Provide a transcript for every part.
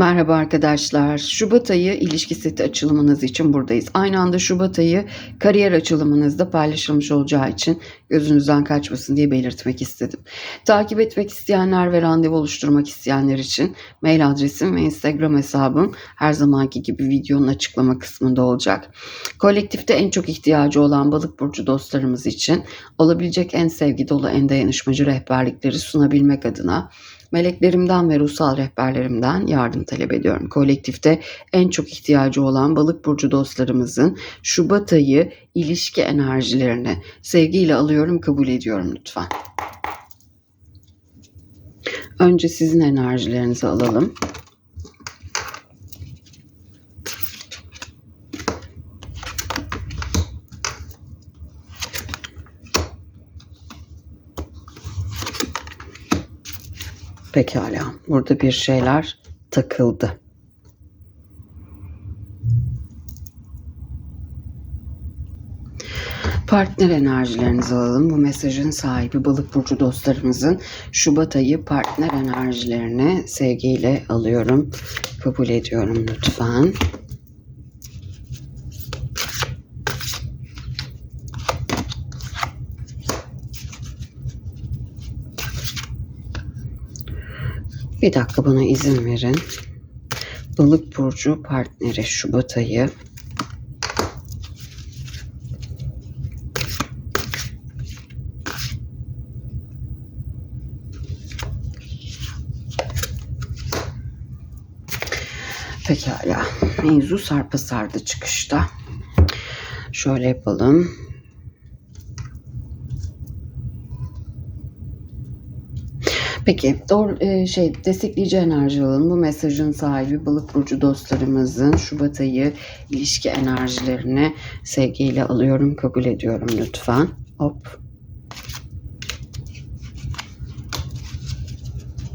Merhaba arkadaşlar. Şubat ayı ilişki seti açılımınız için buradayız. Aynı anda Şubat ayı kariyer açılımınızda paylaşılmış olacağı için gözünüzden kaçmasın diye belirtmek istedim. Takip etmek isteyenler ve randevu oluşturmak isteyenler için mail adresim ve Instagram hesabım her zamanki gibi videonun açıklama kısmında olacak. Kolektifte en çok ihtiyacı olan balık burcu dostlarımız için olabilecek en sevgi dolu, en dayanışmacı rehberlikleri sunabilmek adına Meleklerimden ve ruhsal rehberlerimden yardım talep ediyorum. Kolektifte en çok ihtiyacı olan balık burcu dostlarımızın Şubat ayı ilişki enerjilerini sevgiyle alıyorum, kabul ediyorum lütfen. Önce sizin enerjilerinizi alalım. Pekala. Burada bir şeyler takıldı. Partner enerjilerinizi alalım. Bu mesajın sahibi balık burcu dostlarımızın Şubat ayı partner enerjilerini sevgiyle alıyorum. Kabul ediyorum lütfen. Bir dakika bana izin verin. Balık burcu partneri Şubat ayı. Pekala. Mevzu sarpa sardı çıkışta. Şöyle yapalım. Peki doğru e, şey destekleyici enerji alalım. Bu mesajın sahibi balık burcu dostlarımızın Şubat ayı ilişki enerjilerini sevgiyle alıyorum, kabul ediyorum lütfen. Hop.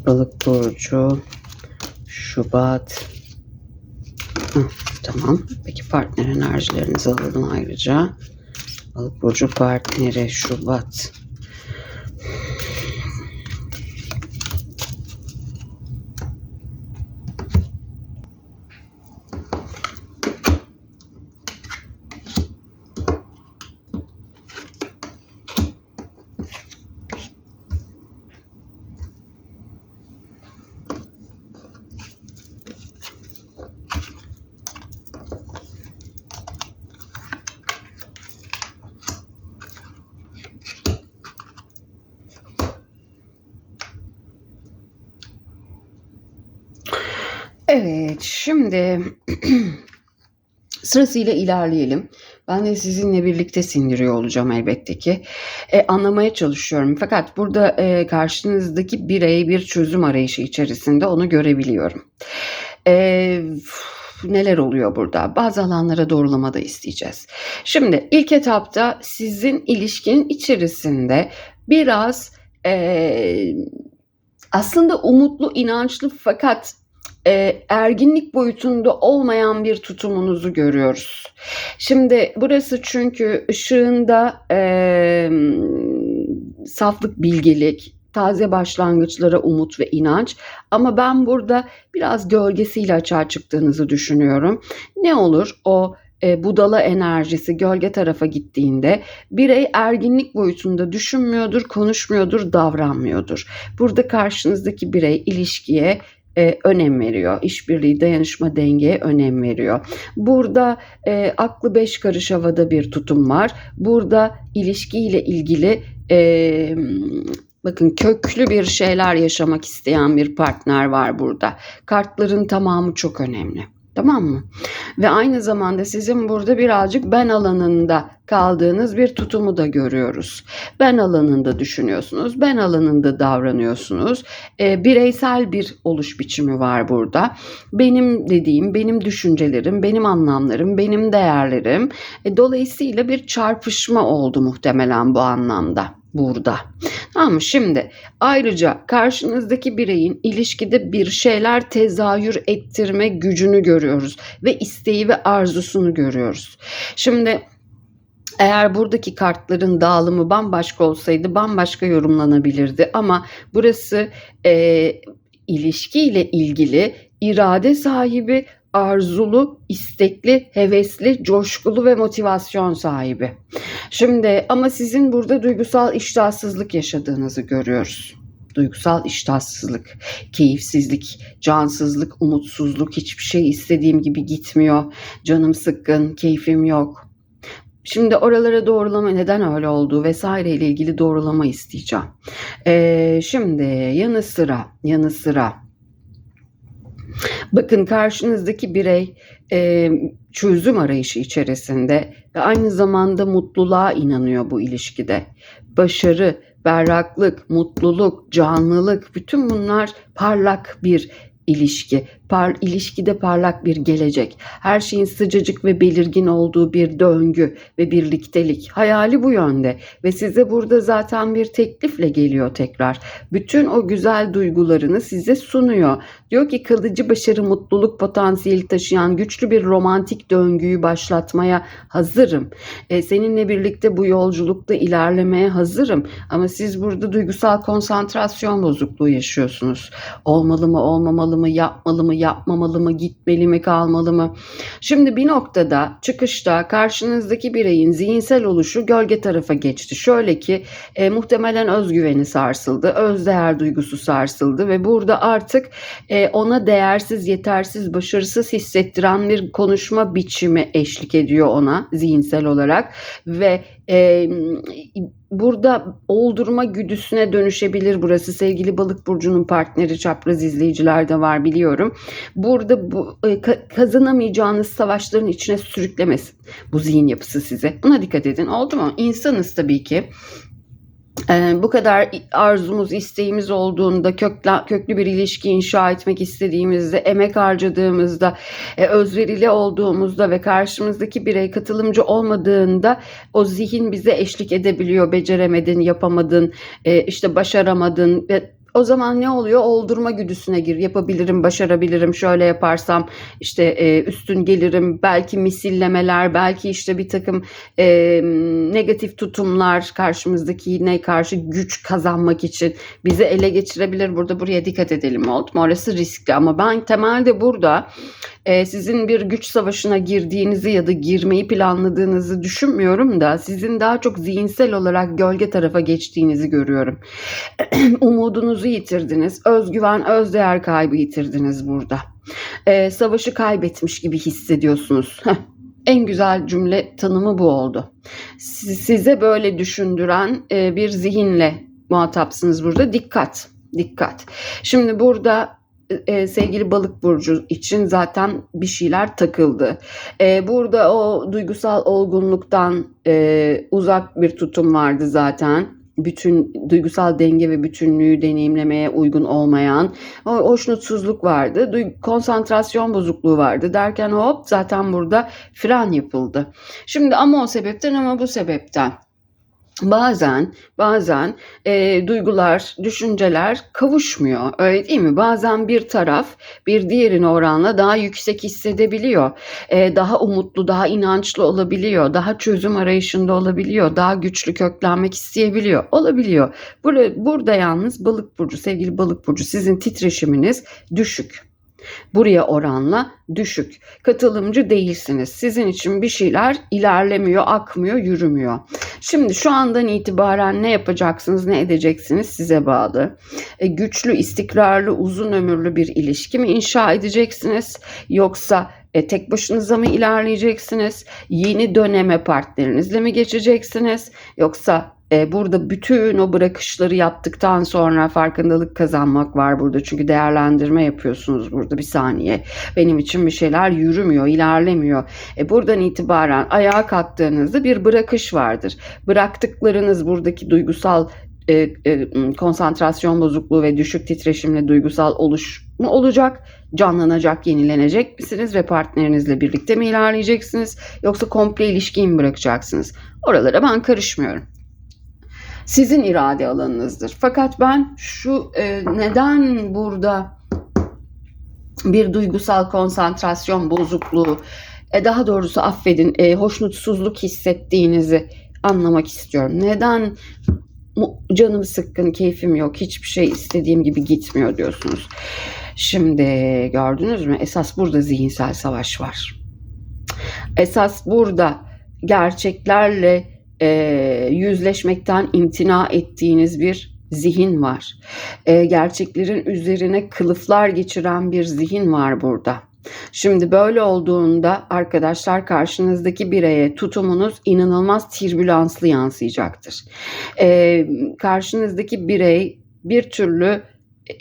Balık burcu Şubat. Hı, tamam. Peki partner enerjilerinizi alalım ayrıca. Balık burcu partneri Şubat. Evet, şimdi sırasıyla ilerleyelim. Ben de sizinle birlikte sindiriyor olacağım elbette ki. E, anlamaya çalışıyorum. Fakat burada e, karşınızdaki birey bir çözüm arayışı içerisinde onu görebiliyorum. E, neler oluyor burada? Bazı alanlara doğrulama da isteyeceğiz. Şimdi ilk etapta sizin ilişkinin içerisinde biraz e, aslında umutlu, inançlı fakat e, erginlik boyutunda olmayan bir tutumunuzu görüyoruz. Şimdi burası çünkü ışığında e, saflık, bilgelik, taze başlangıçlara umut ve inanç ama ben burada biraz gölgesiyle açığa çıktığınızı düşünüyorum. Ne olur o e, budala enerjisi gölge tarafa gittiğinde birey erginlik boyutunda düşünmüyordur, konuşmuyordur, davranmıyordur. Burada karşınızdaki birey ilişkiye e, önem veriyor. İşbirliği, dayanışma, dengeye önem veriyor. Burada e, aklı beş karış havada bir tutum var. Burada ilişkiyle ilgili e, bakın köklü bir şeyler yaşamak isteyen bir partner var burada. Kartların tamamı çok önemli. Tamam mı? Ve aynı zamanda sizin burada birazcık ben alanında kaldığınız bir tutumu da görüyoruz. Ben alanında düşünüyorsunuz, ben alanında davranıyorsunuz. E, bireysel bir oluş biçimi var burada. Benim dediğim, benim düşüncelerim, benim anlamlarım, benim değerlerim. E, dolayısıyla bir çarpışma oldu muhtemelen bu anlamda burada. Tamam? Şimdi ayrıca karşınızdaki bireyin ilişkide bir şeyler tezahür ettirme gücünü görüyoruz ve isteği ve arzusunu görüyoruz. Şimdi eğer buradaki kartların dağılımı bambaşka olsaydı bambaşka yorumlanabilirdi ama burası e, ilişkiyle ilgili irade sahibi, arzulu, istekli, hevesli, coşkulu ve motivasyon sahibi. Şimdi ama sizin burada duygusal iştahsızlık yaşadığınızı görüyoruz. Duygusal iştahsızlık, keyifsizlik, cansızlık, umutsuzluk, hiçbir şey istediğim gibi gitmiyor. Canım sıkkın, keyfim yok. Şimdi oralara doğrulama neden öyle olduğu vesaire ile ilgili doğrulama isteyeceğim. Ee, şimdi yanı sıra yanı sıra bakın karşınızdaki birey e, çözüm arayışı içerisinde ve aynı zamanda mutluluğa inanıyor bu ilişkide. Başarı, berraklık, mutluluk, canlılık bütün bunlar parlak bir ilişki. Par, ilişkide parlak bir gelecek. Her şeyin sıcacık ve belirgin olduğu bir döngü ve birliktelik. Hayali bu yönde ve size burada zaten bir teklifle geliyor tekrar. Bütün o güzel duygularını size sunuyor. Diyor ki kalıcı başarı, mutluluk potansiyeli taşıyan güçlü bir romantik döngüyü başlatmaya hazırım. E, seninle birlikte bu yolculukta ilerlemeye hazırım. Ama siz burada duygusal konsantrasyon bozukluğu yaşıyorsunuz. Olmalı mı, olmamalı mı, yapmalı mı, yapmamalı mı, gitmeli mi, kalmalı mı? Şimdi bir noktada çıkışta karşınızdaki bireyin zihinsel oluşu gölge tarafa geçti. Şöyle ki e, muhtemelen özgüveni sarsıldı, özdeğer duygusu sarsıldı ve burada artık e, ona değersiz, yetersiz, başarısız hissettiren bir konuşma biçimi eşlik ediyor ona zihinsel olarak ve e, burada oldurma güdüsüne dönüşebilir burası. Sevgili balık burcunun partneri çapraz izleyiciler de var biliyorum. Burada bu e, kazanamayacağınız savaşların içine sürüklemesin bu zihin yapısı size. Buna dikkat edin. Oldu mu? İnsanız tabii ki. Ee, bu kadar arzumuz, isteğimiz olduğunda, köklü, köklü bir ilişki inşa etmek istediğimizde, emek harcadığımızda, e, özverili olduğumuzda ve karşımızdaki birey katılımcı olmadığında o zihin bize eşlik edebiliyor. Beceremedin, yapamadın, e, işte başaramadın ve o zaman ne oluyor? Oldurma güdüsüne gir. Yapabilirim, başarabilirim, şöyle yaparsam işte e, üstün gelirim. Belki misillemeler, belki işte bir takım e, negatif tutumlar karşımızdaki ne karşı güç kazanmak için bizi ele geçirebilir. Burada buraya dikkat edelim oldu mu? Orası riskli ama ben temelde burada e, sizin bir güç savaşına girdiğinizi ya da girmeyi planladığınızı düşünmüyorum da sizin daha çok zihinsel olarak gölge tarafa geçtiğinizi görüyorum. Umudunuzu yitirdiniz, özgüven, özdeğer kaybı yitirdiniz burada. E, savaşı kaybetmiş gibi hissediyorsunuz. En güzel cümle tanımı bu oldu. Size böyle düşündüren e, bir zihinle muhatapsınız burada. Dikkat, dikkat. Şimdi burada e, sevgili balık burcu için zaten bir şeyler takıldı. E, burada o duygusal olgunluktan e, uzak bir tutum vardı zaten bütün duygusal denge ve bütünlüğü deneyimlemeye uygun olmayan hoşnutsuzluk vardı. konsantrasyon bozukluğu vardı derken hop zaten burada fren yapıldı. Şimdi ama o sebepten ama bu sebepten bazen bazen e, duygular, düşünceler kavuşmuyor. Öyle değil mi? Bazen bir taraf bir diğerine oranla daha yüksek hissedebiliyor. E, daha umutlu, daha inançlı olabiliyor. Daha çözüm arayışında olabiliyor. Daha güçlü köklenmek isteyebiliyor. Olabiliyor. Burada, burada yalnız balık burcu, sevgili balık burcu sizin titreşiminiz düşük. Buraya oranla düşük. Katılımcı değilsiniz. Sizin için bir şeyler ilerlemiyor, akmıyor, yürümüyor. Şimdi şu andan itibaren ne yapacaksınız, ne edeceksiniz size bağlı. E, güçlü, istikrarlı, uzun ömürlü bir ilişki mi inşa edeceksiniz? Yoksa e, tek başınıza mı ilerleyeceksiniz? Yeni döneme partnerinizle mi geçeceksiniz? Yoksa burada bütün o bırakışları yaptıktan sonra farkındalık kazanmak var burada. Çünkü değerlendirme yapıyorsunuz burada bir saniye. Benim için bir şeyler yürümüyor, ilerlemiyor. E, buradan itibaren ayağa kalktığınızda bir bırakış vardır. Bıraktıklarınız buradaki duygusal e, e, konsantrasyon bozukluğu ve düşük titreşimli duygusal oluş mu olacak? Canlanacak, yenilenecek misiniz ve partnerinizle birlikte mi ilerleyeceksiniz? Yoksa komple ilişkiyi mi bırakacaksınız? Oralara ben karışmıyorum sizin irade alanınızdır. Fakat ben şu e, neden burada bir duygusal konsantrasyon bozukluğu, e, daha doğrusu affedin, e, hoşnutsuzluk hissettiğinizi anlamak istiyorum. Neden canım sıkkın, keyfim yok, hiçbir şey istediğim gibi gitmiyor diyorsunuz. Şimdi gördünüz mü? Esas burada zihinsel savaş var. Esas burada gerçeklerle e, yüzleşmekten imtina ettiğiniz bir zihin var. E, gerçeklerin üzerine kılıflar geçiren bir zihin var burada. Şimdi böyle olduğunda arkadaşlar karşınızdaki bireye tutumunuz inanılmaz tirbülanslı yansıyacaktır. E, karşınızdaki birey bir türlü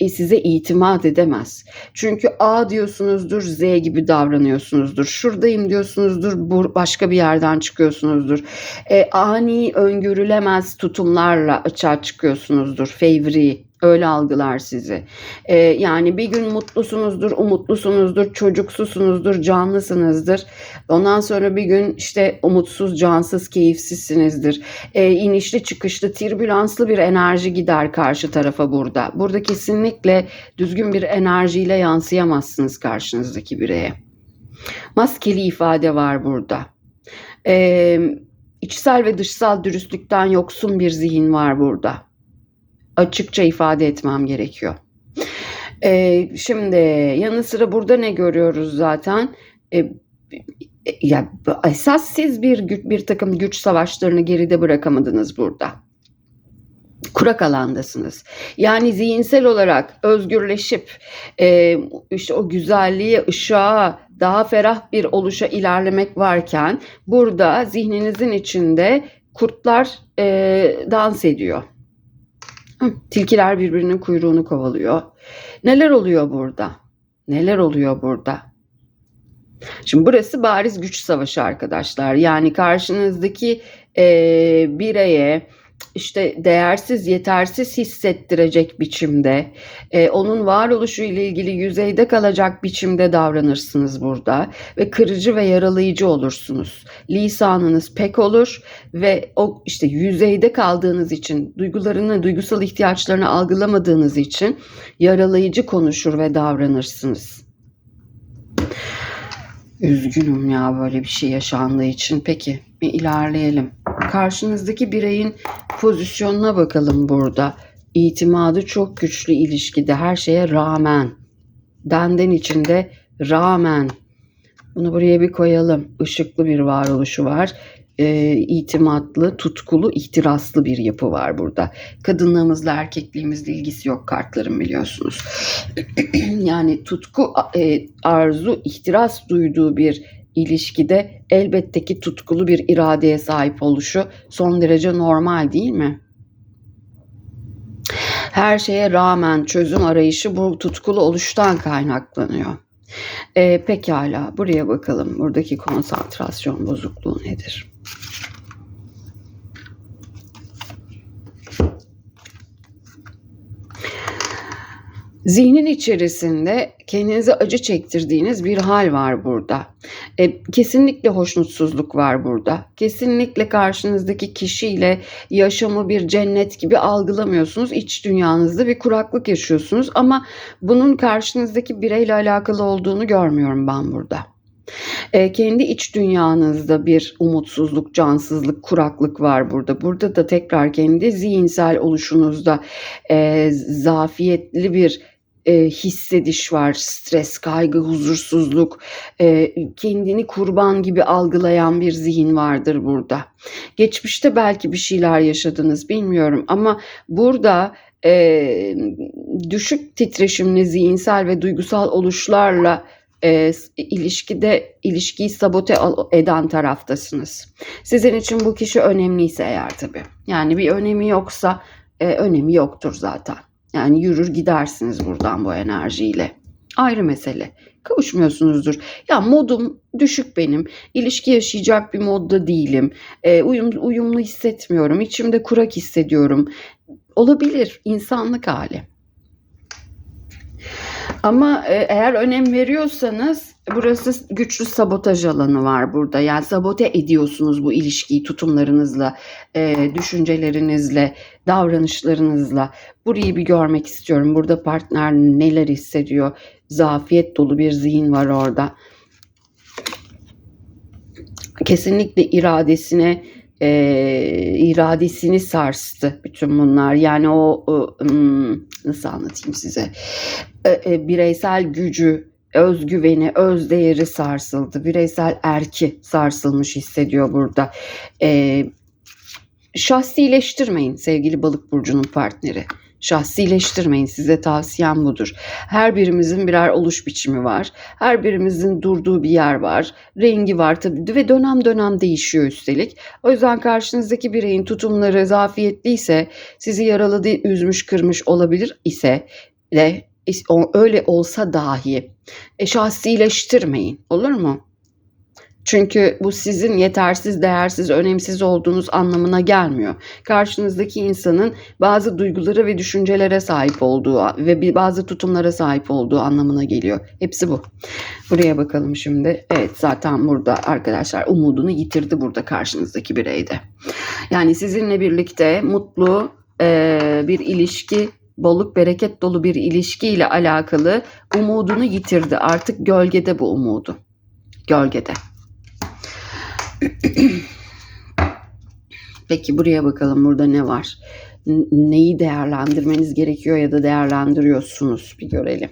size itimat edemez. Çünkü A diyorsunuzdur, Z gibi davranıyorsunuzdur. Şuradayım diyorsunuzdur, başka bir yerden çıkıyorsunuzdur. E, ani öngörülemez tutumlarla açığa çıkıyorsunuzdur. Fevri, öyle algılar sizi. E, yani bir gün mutlusunuzdur, umutlusunuzdur, çocuksusunuzdur, canlısınızdır. Ondan sonra bir gün işte umutsuz, cansız, keyifsizsinizdir. E, inişli çıkışlı, tirbülanslı bir enerji gider karşı tarafa burada. Burada kesinlikle düzgün bir enerjiyle yansıyamazsınız karşınızdaki bireye. Maskeli ifade var burada. E, içsel ve dışsal dürüstlükten yoksun bir zihin var burada açıkça ifade etmem gerekiyor. Ee, şimdi yanı sıra burada ne görüyoruz zaten? Ee, ya esas siz bir bir takım güç savaşlarını geride bırakamadınız burada. Kurak alandasınız. Yani zihinsel olarak özgürleşip e, işte o güzelliğe, ışığa, daha ferah bir oluşa ilerlemek varken burada zihninizin içinde kurtlar e, dans ediyor. Tilkiler birbirinin kuyruğunu kovalıyor. Neler oluyor burada? Neler oluyor burada? Şimdi burası bariz güç savaşı arkadaşlar. Yani karşınızdaki e, bireye işte değersiz, yetersiz hissettirecek biçimde, e, onun varoluşu ile ilgili yüzeyde kalacak biçimde davranırsınız burada ve kırıcı ve yaralayıcı olursunuz. Lisanınız pek olur ve o işte yüzeyde kaldığınız için, duygularını, duygusal ihtiyaçlarını algılamadığınız için yaralayıcı konuşur ve davranırsınız. Üzgünüm ya böyle bir şey yaşandığı için. Peki bir ilerleyelim. Karşınızdaki bireyin pozisyonuna bakalım burada. İtimadı çok güçlü ilişkide her şeye rağmen. Benden içinde rağmen. Bunu buraya bir koyalım. Işıklı bir varoluşu var. E, itimatlı, tutkulu, ihtiraslı bir yapı var burada. Kadınlığımızla erkekliğimizle ilgisi yok kartların biliyorsunuz. yani tutku, e, arzu, ihtiras duyduğu bir ilişkide elbette ki tutkulu bir iradeye sahip oluşu son derece normal değil mi? Her şeye rağmen çözüm arayışı bu tutkulu oluştan kaynaklanıyor. E, pekala buraya bakalım. Buradaki konsantrasyon bozukluğu nedir? Zihnin içerisinde kendinize acı çektirdiğiniz bir hal var burada. E, kesinlikle hoşnutsuzluk var burada. Kesinlikle karşınızdaki kişiyle yaşamı bir cennet gibi algılamıyorsunuz. İç dünyanızda bir kuraklık yaşıyorsunuz ama bunun karşınızdaki bireyle alakalı olduğunu görmüyorum ben burada. E, kendi iç dünyanızda bir umutsuzluk, cansızlık, kuraklık var burada. Burada da tekrar kendi zihinsel oluşunuzda e, zafiyetli bir e, hissediş var, stres, kaygı, huzursuzluk, e, kendini kurban gibi algılayan bir zihin vardır burada. Geçmişte belki bir şeyler yaşadınız bilmiyorum ama burada e, düşük titreşimli zihinsel ve duygusal oluşlarla e, ilişkide ilişkiyi sabote eden taraftasınız. Sizin için bu kişi önemliyse eğer tabii. Yani bir önemi yoksa e, önemi yoktur zaten. Yani yürür gidersiniz buradan bu enerjiyle. Ayrı mesele. Kavuşmuyorsunuzdur. Ya modum düşük benim. İlişki yaşayacak bir modda değilim. E, uyum, uyumlu hissetmiyorum. İçimde kurak hissediyorum. Olabilir insanlık hali. Ama e, eğer önem veriyorsanız burası güçlü sabotaj alanı var burada. Yani sabote ediyorsunuz bu ilişkiyi tutumlarınızla, e, düşüncelerinizle, davranışlarınızla. Burayı bir görmek istiyorum. Burada partner neler hissediyor? Zafiyet dolu bir zihin var orada. Kesinlikle iradesine e, iradesini sarstı bütün bunlar. Yani o, o nasıl anlatayım size? E, e, bireysel gücü, özgüveni, özdeğeri sarsıldı. Bireysel erki sarsılmış hissediyor burada. E, şahsileştirmeyin sevgili balık burcunun partneri. Şahsileştirmeyin. Size tavsiyem budur. Her birimizin birer oluş biçimi var. Her birimizin durduğu bir yer var. Rengi var tabii ve dönem dönem değişiyor üstelik. O yüzden karşınızdaki bireyin tutumları zafiyetliyse, sizi yaraladı, üzmüş, kırmış olabilir ise de öyle olsa dahi e, şahsileştirmeyin. Olur mu? Çünkü bu sizin yetersiz, değersiz, önemsiz olduğunuz anlamına gelmiyor. Karşınızdaki insanın bazı duygulara ve düşüncelere sahip olduğu ve bazı tutumlara sahip olduğu anlamına geliyor. Hepsi bu. Buraya bakalım şimdi. Evet zaten burada arkadaşlar umudunu yitirdi burada karşınızdaki bireyde. Yani sizinle birlikte mutlu e, bir ilişki bolluk bereket dolu bir ilişki ile alakalı umudunu yitirdi. Artık gölgede bu umudu. Gölgede. Peki buraya bakalım burada ne var? Neyi değerlendirmeniz gerekiyor ya da değerlendiriyorsunuz bir görelim.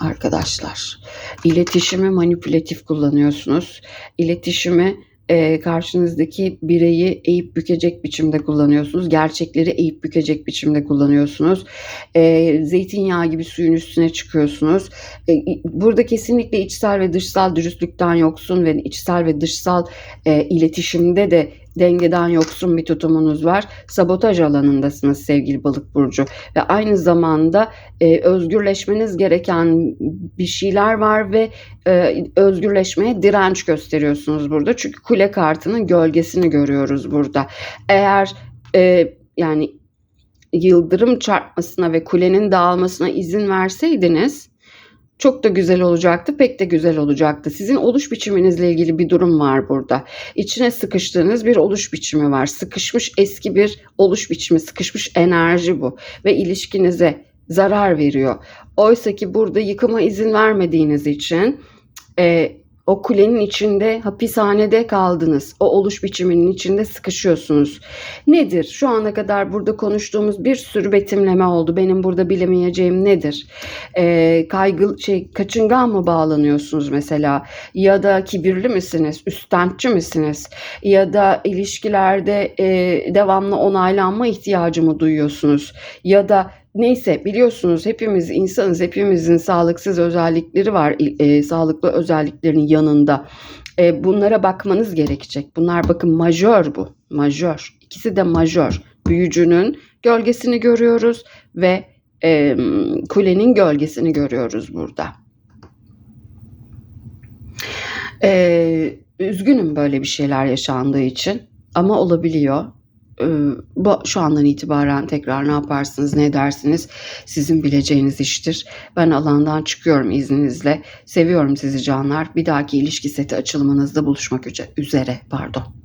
Arkadaşlar, iletişimi manipülatif kullanıyorsunuz. İletişimi e, karşınızdaki bireyi eğip bükecek biçimde kullanıyorsunuz. Gerçekleri eğip bükecek biçimde kullanıyorsunuz. E, zeytinyağı gibi suyun üstüne çıkıyorsunuz. E, burada kesinlikle içsel ve dışsal dürüstlükten yoksun ve içsel ve dışsal e, iletişimde de dengeden yoksun bir tutumunuz var. Sabotaj alanındasınız sevgili balık burcu ve aynı zamanda e, özgürleşmeniz gereken bir şeyler var ve e, özgürleşmeye direnç gösteriyorsunuz burada. Çünkü kule kartının gölgesini görüyoruz burada. Eğer e, yani yıldırım çarpmasına ve kulenin dağılmasına izin verseydiniz çok da güzel olacaktı, pek de güzel olacaktı. Sizin oluş biçiminizle ilgili bir durum var burada. İçine sıkıştığınız bir oluş biçimi var. Sıkışmış eski bir oluş biçimi, sıkışmış enerji bu ve ilişkinize zarar veriyor. Oysa ki burada yıkıma izin vermediğiniz için e, o kulenin içinde, hapishanede kaldınız. O oluş biçiminin içinde sıkışıyorsunuz. Nedir? Şu ana kadar burada konuştuğumuz bir sürü betimleme oldu. Benim burada bilemeyeceğim nedir? Ee, kaygı, şey, kaçıngan mı bağlanıyorsunuz mesela? Ya da kibirli misiniz? Üstentçi misiniz? Ya da ilişkilerde e, devamlı onaylanma ihtiyacı mı duyuyorsunuz? Ya da Neyse biliyorsunuz hepimiz insanız, hepimizin sağlıksız özellikleri var, e, sağlıklı özelliklerinin yanında. E, bunlara bakmanız gerekecek. Bunlar bakın majör bu, majör. İkisi de majör. Büyücünün gölgesini görüyoruz ve e, kulenin gölgesini görüyoruz burada. E, üzgünüm böyle bir şeyler yaşandığı için ama olabiliyor şu andan itibaren tekrar ne yaparsınız, ne edersiniz sizin bileceğiniz iştir. Ben alandan çıkıyorum izninizle. Seviyorum sizi canlar. Bir dahaki ilişki seti açılımınızda buluşmak üzere. Pardon.